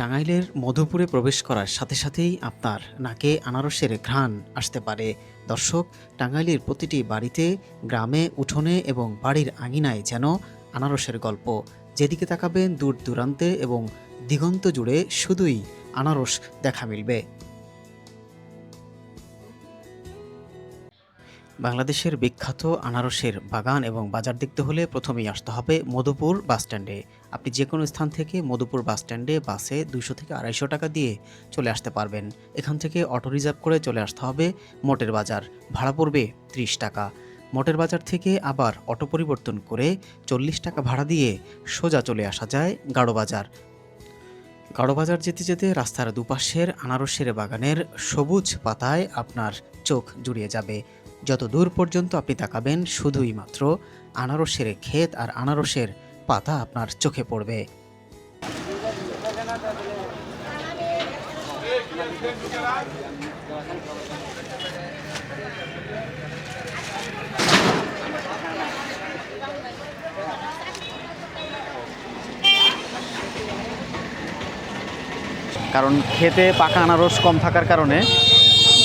টাঙ্গাইলের মধুপুরে প্রবেশ করার সাথে সাথেই আপনার নাকে আনারসের ঘ্রাণ আসতে পারে। দর্শক, টাঙ্গাইলের প্রতিটি বাড়িতে, গ্রামে, উঠোনে এবং বাড়ির আঙিনায় যেন আনারসের গল্প। যেদিকে তাকাবেন দূর দূরান্তে এবং দিগন্ত জুড়ে শুধুই আনারস দেখা মিলবে। বাংলাদেশের বিখ্যাত আনারসের বাগান এবং বাজার দেখতে হলে প্রথমেই আসতে হবে মধুপুর বাসস্ট্যান্ডে আপনি যে কোনো স্থান থেকে মধুপুর বাসস্ট্যান্ডে বাসে দুইশো থেকে আড়াইশো টাকা দিয়ে চলে আসতে পারবেন। এখান থেকে অটো রিজার্ভ করে চলে আসতে হবে মোটের বাজার। ভাড়া পড়বে ত্রিশ টাকা। মোটের বাজার থেকে আবার অটো পরিবর্তন করে চল্লিশ টাকা ভাড়া দিয়ে সোজা চলে আসা যায় গাড়ো বাজার। গাড়ো বাজার যেতে যেতে রাস্তার দুপাশের আনারসের বাগানের সবুজ পাতায় আপনার চোখ জুড়িয়ে যাবে। যত দূর পর্যন্ত আপনি তাকাবেন, শুধুই মাত্র আনারসের ক্ষেত আর আনারসের পাতা আপনার চোখে পড়বে। কারণ খেতে পাকা আনারস কম থাকার কারণে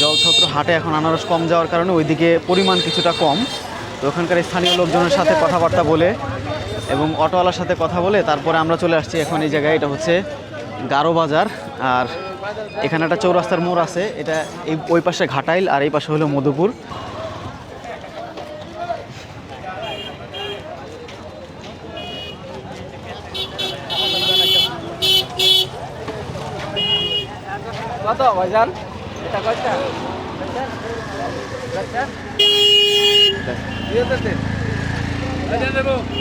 জলছত্র হাটে এখন আনারস কম যাওয়ার কারণে ওইদিকে পরিমাণ কিছুটা কম। তো ওখানকার স্থানীয় লোকজনের সাথে কথাবার্তা বলে এবং অটোওয়ালার সাথে কথা বলে তারপরে আমরা চলে আসছি এখন এই জায়গায়। এটা হচ্ছে গারো বাজার আর এখানে একটা চৌরাস্তার মোড় আছে। এটা এই ওই পাশে ঘাটাইল আর এই পাশে হলো মধুপুর। কয়টা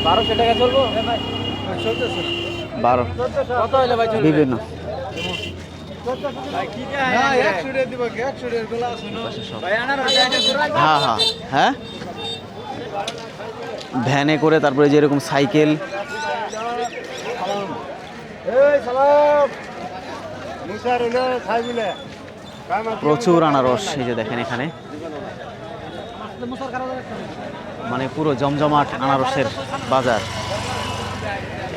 বারোশো টাকা চলবো? বারো। কত হলে ভাই বিভিন্ন হ্যাঁ হ্যাঁ। হ্যাঁ? ভ্যানে করে তারপরে যেরকম সাইকেল। এই সালাম। মুসার হলো খাইবিলে প্রচুর আনারস এই যে দেখেন এখানে। মানে পুরো জমজমাট আনারসের বাজার।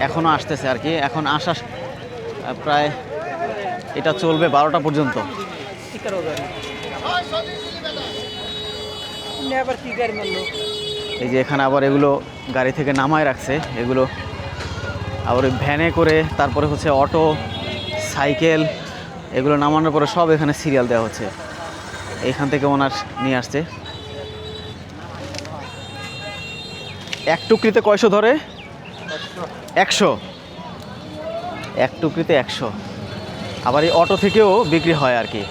এখনও আসতেছে আর কি, এখন আসা প্রায় এটা চলবে বারোটা পর্যন্ত। এই যে এখানে আবার এগুলো গাড়ি থেকে নামায় রাখছে, এগুলো আবার ভ্যানে করে, তারপরে হচ্ছে অটো, সাইকেল এগুলো নামানোর পরে সব এখানে সিরিয়াল দেওয়া হচ্ছে। এখান থেকে ওনার নিয়ে আসছে। এক টুকরিতে কয়শো ধরে? একশো। এক টুকরিতে একশো। আবার এই অটো থেকেও বিক্রি হয় আর কি।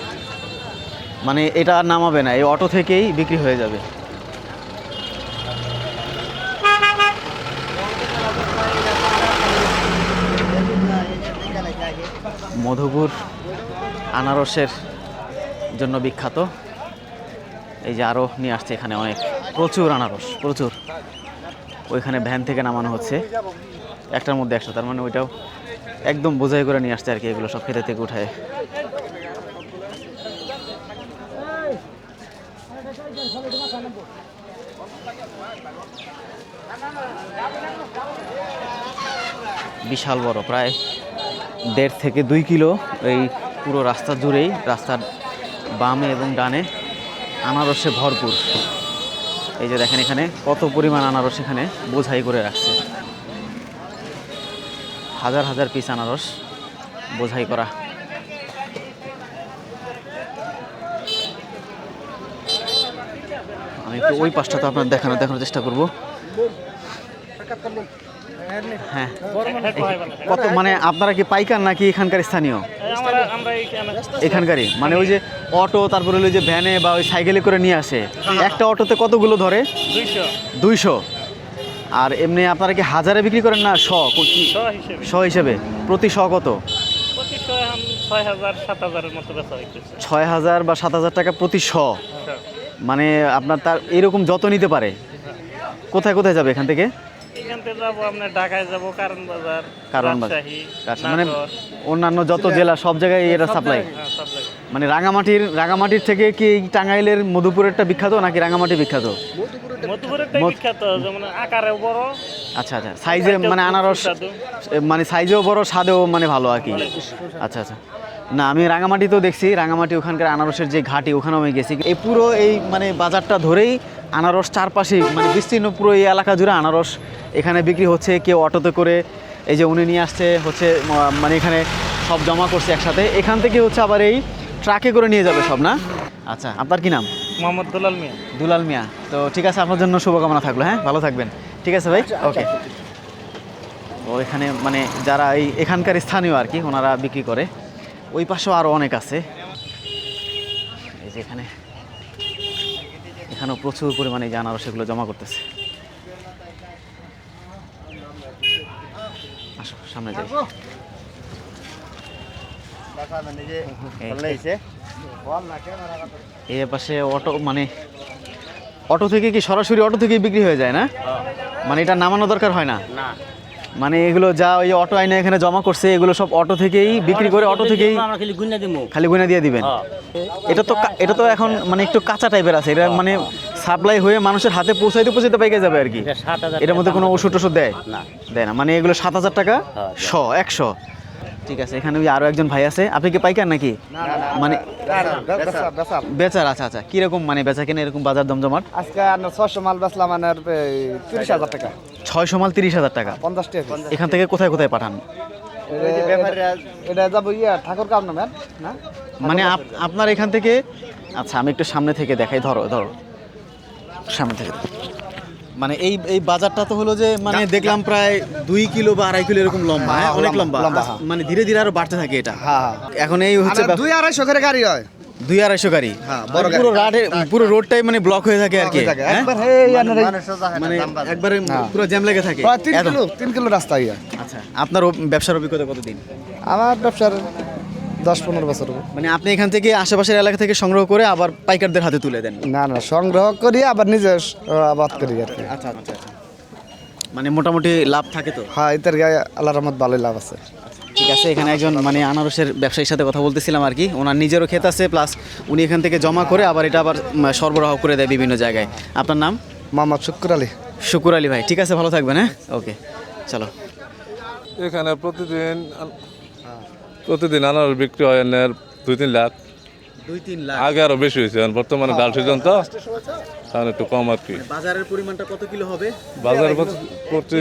মানে এটা আর নামাবে না, এই অটো থেকেই বিক্রি হয়ে যাবে। মধুপুর আনারসের জন্য বিখ্যাত। এই যে আরও নিয়ে আসছে এখানে অনেক। প্রচুর আনারস, প্রচুর। ওইখানে ভ্যান থেকে নামানো হচ্ছে। একটার মধ্যে একশো, তার মানে ওইটাও একদম বোঝাই করে নিয়ে আসছে আর কি এগুলো সব খেতে থেকে উঠায়। বিশাল বড়, প্রায় দেড় থেকে দুই কিলো এই পুরো রাস্তা জুড়েই, রাস্তার বামে এবং ডানে আনারসে ভরপুর। এই যে দেখেন এখানে কত পরিমাণ আনারস এখানে বোঝাই করে রাখছে। হাজার হাজার পিস আনারস বোঝাই করা। আমি একটু ওই পাশটা তো আপনার দেখানো দেখানোর চেষ্টা করব। হ্যাঁ। কত মানে আপনারা কি পাইকার নাকি এখানকার স্থানীয়? এখানকারই। মানে ওই যে অটো তারপরে ওই যে ভ্যানে বা ওই সাইকেলে করে নিয়ে আসে। একটা অটোতে কতগুলো ধরে? দুইশো। আর এমনি আপনারা কি হাজারে বিক্রি করেন না শ? শ হিসেবে। প্রতি শ কত? ছয় হাজার ছয় বা সাত হাজার টাকা প্রতি শ। মানে আপনার তার এরকম যত নিতে পারে। কোথায় কোথায় যাবে এখান থেকে? এখান থেকে যাব আপনার ঢাকায় যাব কারণ বাজার কারণ বাজার। মানে অন্যান্য যত জেলা সব জায়গায় এটা সাপ্লাই হ্যাঁ। মানে রাঙামাটির রাঙামাটির থেকে কি টাঙ্গাইলের মধুপুরেরটা বিখ্যাত নাকি রাঙামাটি বিখ্যাত? মধুপুরেরটাই বিখ্যাত যেমন আকারে বড়। আচ্ছা আচ্ছা সাইজে মানে আনারস মানে সাইজেও বড় স্বাদেও মানে ভালো আর কি। আচ্ছা আচ্ছা। না আমি রাঙামাটিতেও দেখছি রাঙামাটি ওখানকার আনারসের যে ঘাটি ওখানেও আমি গেছি। এই পুরো এই মানে বাজারটা ধরেই আনারস চারপাশে মানে বিস্তীর্ণ পুরো এই এলাকা জুড়ে আনারস এখানে বিক্রি হচ্ছে কেউ অটোতে করে এই যে উনি নিয়ে আসছে হচ্ছে মানে এখানে সব জমা করছে একসাথে। এখান থেকে হচ্ছে আবার এই ট্রাকে করে নিয়ে যাবে সব না? আচ্ছা আপনার কি নাম? মোহাম্মদ দুলাল মিয়া। দুলাল মিয়া। তো ঠিক আছে আপনার জন্য শুভকামনা থাকল হ্যাঁ? ভালো থাকবেন। ঠিক আছে ভাই? ওকে তো এখানে মানে যারা এই এখানকার স্থানীয় আর কি ওনারা বিক্রি করে ওই পাশেও আরও অনেক আছে। এই যে এখানে এখানেও প্রচুর পরিমাণে যে আনারস এগুলো জমা করতেছে আসো সামনে যাই। এই পাশে অটো মানে অটো থেকে কি সরাসরি অটো থেকেই বিক্রি হয়ে যায় না? মানে এটা নামানো দরকার হয় না? মানে এগুলো যা ওই অটো আইনে এখানে জমা করছে এগুলো সব অটো থেকেই বিক্রি করে অটো থেকেই খালি গুনে দিয়ে দিবেন। এটা তো এটা তো এখন মানে একটু কাঁচা টাইপের আছে। এটা মানে সাপ্লাই হয়ে মানুষের হাতে পৌঁছাইতে পৌঁছাইতে পাইকে যাবে আর কি। এটার মধ্যে কোনো ওষুধ টষুধ দেয়? না। দেয় না। মানে এগুলো সাত হাজার টাকা? হ্যাঁ, শ একশো। ঠিক আছে এখানে ওই আরও একজন ভাই আছে। আপনি কি পাইকার নাকি? মানে বেচার আচ্ছা আচ্ছা। কীরকম মানে বেচা কেনা এরকম বাজার দমজমাট আজকে ছশো মাল বেচলাম আপনার তিরিশ হাজার টাকা। ছয়শো মাল তিরিশ হাজার টাকা? পঞ্চাশ টাকা। এখান থেকে কোথায় কোথায় পাঠান? এটা- এটা যাব ইয়া ঠাকুর কাপ না? মানে আপনার এখান থেকে আচ্ছা আমি একটু সামনে থেকে দেখাই ধরো ধরো। সামনে থেকে মানে এই এই বাজারটা তো হলো যে মানে দেখলাম প্রায় দুই কিলো বা আড়াই কিলো এরকম লম্বা হ্যাঁ অনেক লম্বা লম্বা, হ্যাঁ। মানে ধীরে ধীরে আরও বাড়তে থাকে এটা। হ্যাঁ এখন এই হচ্ছে হ্যাঁ দুই আড়াইশো করে গাড়ি হয়। দুই আড়াইশো গাড়ি। হ্যাঁ, পুরো রাডে পুরো রোডটাই মানে ব্লক হয়ে থাকে আর কি। হয়ে। হ্যাঁ? আপনার মানে একবারে পুরো জ্যাম লেগে থাকে। তিন কিলো তিন কিলো রাস্তা আচ্ছা আপনার ব্যবসার অভিজ্ঞতা কতদিন? আমার ব্যবসার দশ পনেরো বছর মানে আপনি এখান থেকে আশেপাশের এলাকা থেকে সংগ্রহ করে আবার পাইকারদের হাতে তুলে দেন? না না সংগ্রহ করি আবার নিজে আবাদ করি আর কি। আচ্ছা আচ্ছা আচ্ছা। মানে মোটামুটি লাভ থাকে তো? হ্যাঁ এটার গায়ে আল্লাহ রহমত ভালোই লাভ আছে। ঠিক আছে এখানে একজন মানে আনারসের ব্যবসায়ীর সাথে কথা বলতেছিলাম আর কি। ওনার নিজেরও ক্ষেত আছে প্লাস উনি এখান থেকে জমা করে আবার এটা আবার সরবরাহ করে দেয় বিভিন্ন জায়গায়। আপনার নাম? মোহাম্মদ শুক্র আলী। শুকুর আলী ভাই ঠিক আছে ভালো থাকবেন হ্যাঁ? ওকে চলো। এখানে প্রতিদিন প্রতিদিন আনার বিক্রি হয় এনের দুই তিন লাখ। দুই তিন লাখ। আগে আরও বেশি হয়েছে বর্তমানে ডাল সিজন তো তাহলে একটু কম আর কি। বাজারের পরিমাণটা কত কিলো হবে? বাজার প্রতি- প্রতি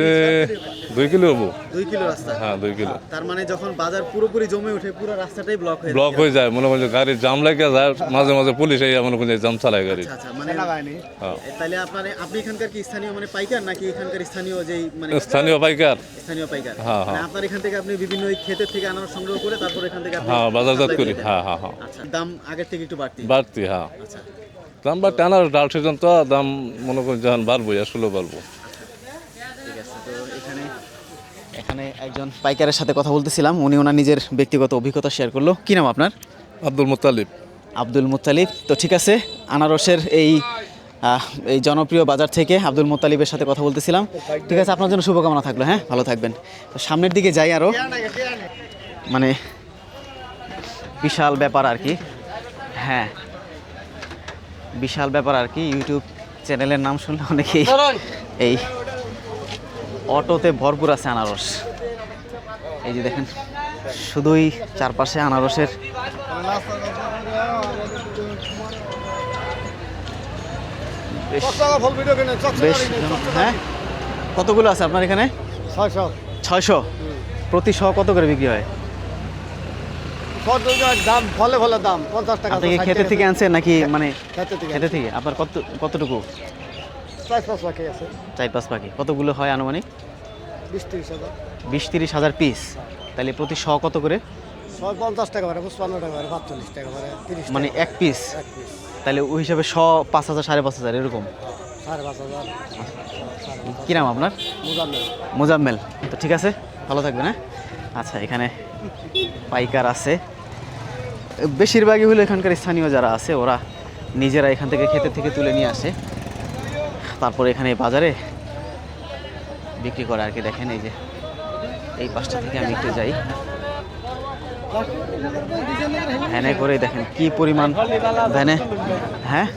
দুই কিলো হব। দুই কিলো রাস্তা। হ্যাঁ দুই কিলো। তার মানে যখন বাজার পুরোপুরি জমে ওঠে পুরো রাস্তাটাই ব্লক হয়ে ব্লক হয়ে যায়। মনে গাড়ির জাম লাগে যায় মাঝে মাঝে পুলিশ এই মনে জাম চালায় গাড়ি। আচ্ছা মানে হ্যাঁ। তাহলে আপনার আপনি এখানকার কি স্থানীয় মানে পাইকার নাকি এখানকার স্থানীয় যেই মানে স্থানীয় পাইকার। স্থানীয় পাইকার? হ্যাঁ, মানে হ্যাঁ। আপনার এখান থেকে আপনি বিভিন্ন ওই ক্ষেতের থেকে আনারস সংগ্রহ করে তারপর এখান থেকে হ্যাঁ বাজারজাত করি হ্যাঁ হ্যাঁ হ্যাঁ। আচ্ছা দাম আগের থেকে একটু বাড়তি। বাড়তি হ্যাঁ। আচ্ছা। দাম বাড়তি আনারস ডাল সিজন তো দাম মনে করছে যখন বাড়বো আসলেও বাড়বো। ঠিক আছে তো এখানে এখানে একজন পাইকারের সাথে কথা বলতেছিলাম উনি ওনার নিজের ব্যক্তিগত অভিজ্ঞতা শেয়ার করল। কি নাম আপনার? আব্দুল মুতালিব আব্দুল মুত্তালিব। তো ঠিক আছে আনারসের এই এই জনপ্রিয় বাজার থেকে আব্দুল মুত্তালিবের সাথে কথা বলতেছিলাম। ঠিক আছে আপনার জন্য শুভকামনা থাকল হ্যাঁ? ভালো থাকবেন। তো সামনের দিকে যাই আরও মানে বিশাল ব্যাপার আর কি। হ্যাঁ বিশাল ব্যাপার আর কি ইউটিউব চ্যানেলের নাম শুনলে অনেকেই এই অটোতে ভরপুর আছে আনারস। এই যে দেখেন শুধুই চারপাশে আনারসের বেশ হ্যাঁ? কতগুলো আছে আপনার এখানে? ছয়শো। প্রতি শ কত করে বিক্রি হয়? দাম ফলে ফলে দাম পঞ্চাশ টাকা আপনি কি খেতে থেকে আনছেন নাকি? মানে খেতে থেকে খেতে থেকে? আপনার কত কতটুকু? চার পাঁচ লাখে আছে। চার পাঁচ পাখি। কতগুলো হয় আনুমানিক? বিশ তিরিশ হাজার। বিশ তিরিশ হাজার পিস। তাহলে প্রতি শ কত করে? পঞ্চাশ টাকা পারে পঁচপান্ন টাকা পারে পাঁচচল্লিশ টাকা পারে তিরিশ মানে এক পিস? এক পিস। তাহলে ওই হিসাবে শ পাঁচ হাজার সাড়ে পাঁচ হাজার এরকম? সাড়ে পাঁচ হাজার। কী নাম আপনার? মুজাম্মেল। মোজাম্মেল। তো ঠিক আছে ভালো থাকবেন হ্যাঁ? আচ্ছা এখানে পাইকার আছে। বেশিরভাগই হলো এখানকার স্থানীয় যারা আছে, ওরা নিজেরা এখান থেকে ক্ষেতের থেকে তুলে নিয়ে আসে। তারপরে এখানে বাজারে বিক্রি করে আর কি দেখেন, এই যে এই পাশটা থেকে আমি একটু যাই। ভ্যানে করে দেখেন কি পরিমাণ ভ্যানে। হ্যাঁ?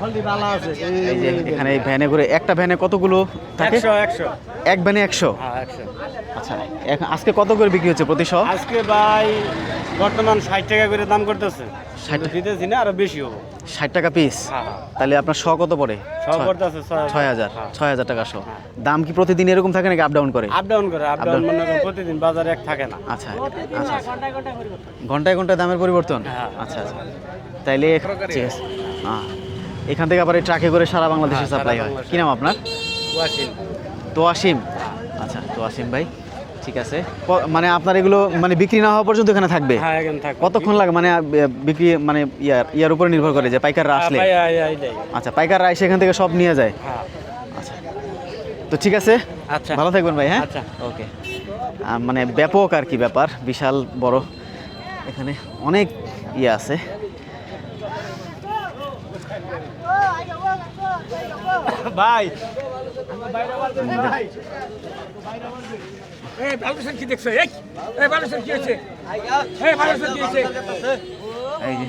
এই যে এখানে এই ভ্যানে করে একটা ভ্যানে কতগুলো থাকে? একশো একশো। এক ভ্যানে একশো? হ্যাঁ আচ্ছা এখন আজকে কত করে বিক্রি হচ্ছে প্রতি শ? আজকে ভাই বর্তমান ষাট টাকা করে দাম করতেছে। ষাট দিতেছি না আরও বেশি হব। ষাট টাকা পিস হ্যাঁ হ্যাঁ। তাহলে আপনার শ কত পড়ে? ছয়- হাজার। ছয় হাজার। টাকা শ। দাম কি প্রতিদিন এরকম থাকে নাকি আপ ডাউন করে? আপ ডাউন করে আপ ডাউন মনে করেন প্রতিদিন বাজারে এক থাকে না। আচ্ছা আচ্ছা আচ্ছা। ঘন্টায় ঘন্টায় দামের পরিবর্তন? হ্যাঁ। আচ্ছা আচ্ছা। তাইলে ঠিক আছে। হ্যাঁ এখান থেকে আবার এই ট্রাকে করে সারা বাংলাদেশে হ্যাঁ, সাপ্লাই হয়। কি নাম আপনার? তোয়াসিম। আচ্ছা তোয়াসিম ভাই ঠিক আছে। মানে আপনার এগুলো মানে বিক্রি না হওয়া পর্যন্ত এখানে থাকবে? হ্যাঁ কতক্ষণ লাগে? মানে বিক্রি মানে ইয়ার ইয়ার উপরে নির্ভর করে যে পাইকাররা আসলে। আই দেয় আচ্ছা পাইকাররা এসে এখান থেকে সব নিয়ে যায়? হ্যাঁ। আচ্ছা। তো ঠিক আছে? আচ্ছা। ভালো থাকবেন ভাই হ্যাঁ? আচ্ছা। ওকে। মানে ব্যাপক আর কি ব্যাপার বিশাল বড়। এখানে অনেক ইয়ে আছে। ভাই এই যে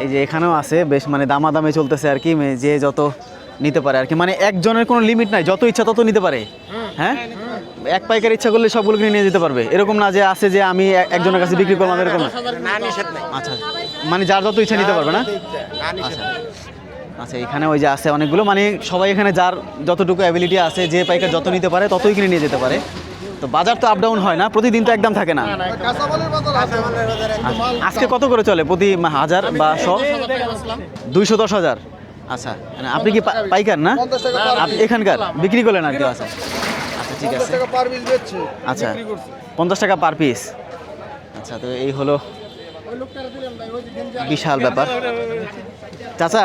এই যে এখানেও আছে বেশ মানে দামাদামে চলতেছে আর কি যে যত নিতে পারে আর কি মানে একজনের কোনো লিমিট নাই যত ইচ্ছা তত নিতে পারে হ্যাঁ এক পাইকার ইচ্ছা করলে সবগুলো কিনে নিয়ে যেতে পারবে এরকম না যে আছে যে আমি একজনের কাছে বিক্রি করলাম এরকম না আচ্ছা মানে যার যত ইচ্ছা নিতে পারবে না আচ্ছা আচ্ছা এখানে ওই যে আছে অনেকগুলো মানে সবাই এখানে যার যতটুকু অ্যাবিলিটি আছে যে পাইকার যত নিতে পারে ততই কিনে নিয়ে যেতে পারে। তো বাজার তো আপ ডাউন হয় না প্রতিদিন তো একদম থাকে না। আচ্ছা, আজকে কত করে চলে? প্রতি হাজার বা শ? দুইশো দশ হাজার। আচ্ছা মানে আপনি কি পাইকার না? আপনি এখানকার বিক্রি করলেন আর কি আচ্ছা। আচ্ছা ঠিক আছে। আচ্ছা পঞ্চাশ টাকা পার পিস আচ্ছা তো এই হলো বিশাল ব্যাপার। চাচা?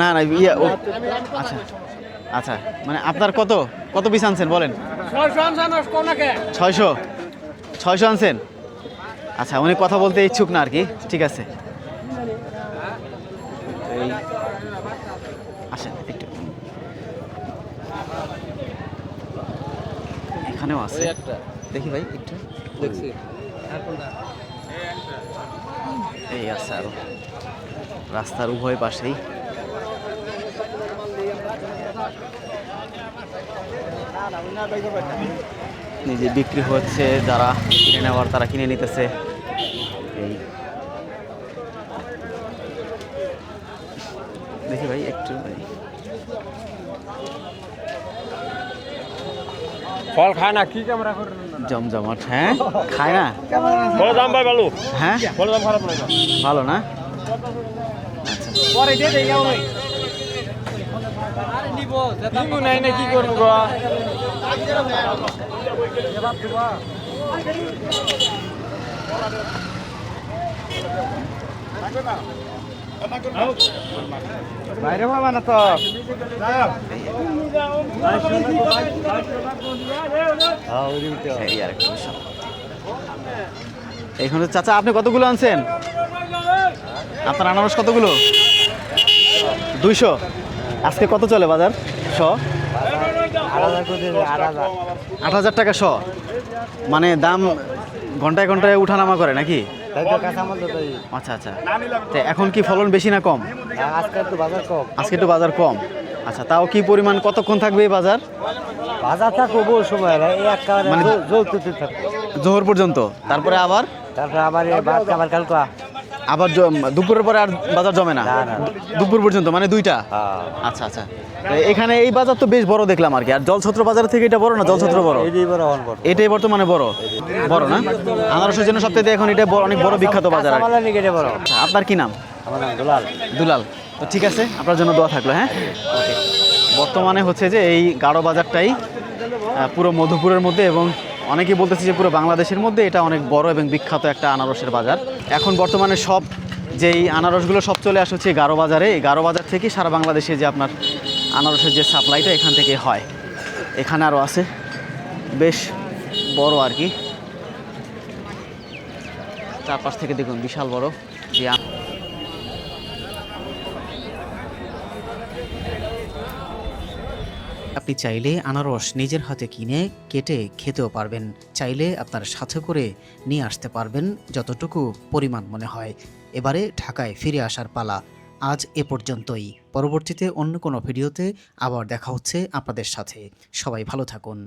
না না ইয়ে ও আচ্ছা আচ্ছা মানে আপনার কত? কত পিস আনছেন বলেন? ছয়শো। ছয়শো আনছেন? আচ্ছা উনি কথা বলতে ইচ্ছুক না আর কি ঠিক আছে। এই আসেন একটু। এখানেও আছে। দেখি ভাই একটু। দেখছি। এই আছে আরও। রাস্তার উভয় পাশেই। নিজে বিক্রি হচ্ছে, যারা কিনে নেওয়ার, তারা কিনে নিতেছে। এই। দেখি ভাই, একটু ভাই। ফল খায় না কি ক্যামেরা করে? জমজমাট হ্যাঁ? খায় না? ফল দাম ভাই ভালো। হ্যাঁ? ফল দাম খারাপ না ভালো না? পরে দিয়ে দেই নিব নাই না কি করব গো? বাইরে পাবা না তো। এইখানে চাচা, আপনি কতগুলো আনছেন? আপনার আনারস কতগুলো? দুইশো। আজকে কত চলে বাজার? শ? আট হাজার টাকা শ। মানে দাম ঘন্টায় ঘন্টায় উঠানামা করে নাকি? আচ্ছা আচ্ছা। তো এখন কি ফলন বেশি না কম? আজকে তো বাজার কম। আজকে একটু বাজার কম। আচ্ছা তাও কি পরিমাণ কতক্ষণ থাকবে এই বাজার? বাজার থাকব বহু সময় মানে- জোহর পর্যন্ত। তারপরে আবার? তারপরে আবার আবার কালকা। আবার দুপুরের পরে আর বাজার জমে না। দুপুর পর্যন্ত মানে দুইটা? আচ্ছা আচ্ছা। এখানে এই বাজার তো বেশ বড় দেখলাম আর কি। আর জলছত্র বাজার থেকে এটা বড় না? জলছত্র বড়? বড় এটাই বর্তমানে বড়। বড় না? আনারসের জন্য সবথেকে এখন এটা অনেক বড় বিখ্যাত বাজার আচ্ছা, আপনার কি নাম? দুলাল। দুলাল। তো ঠিক আছে আপনার জন্য দোয়া থাকল হ্যাঁ? বর্তমানে হচ্ছে যে এই গাঢ় বাজারটাই পুরো মধুপুরের মধ্যে এবং অনেকেই বলতেছে যে পুরো বাংলাদেশের মধ্যে এটা অনেক বড় এবং বিখ্যাত একটা আনারসের বাজার। এখন বর্তমানে সব যেই আনারসগুলো সব চলে আসে হচ্ছে গাঢ় বাজারে। এই গারো বাজার থেকেই সারা বাংলাদেশে যে আপনার আনারসের যে সাপ্লাইটা এখান থেকে হয়। এখানে আরও আছে। বেশ বড় আর কি। চারপাশ থেকে দেখুন, বিশাল বড়। যে আপনি চাইলে আনারস নিজের হাতে কিনে কেটে খেতেও পারবেন। চাইলে আপনার সাথে করে নিয়ে আসতে পারবেন যতটুকু পরিমাণ মনে হয়। এবারে ঢাকায় ফিরে আসার পালা। আজ এ পর্যন্তই। পরবর্তীতে অন্য কোনো ভিডিওতে আবার দেখা হচ্ছে আপনাদের সাথে। সবাই ভালো থাকুন।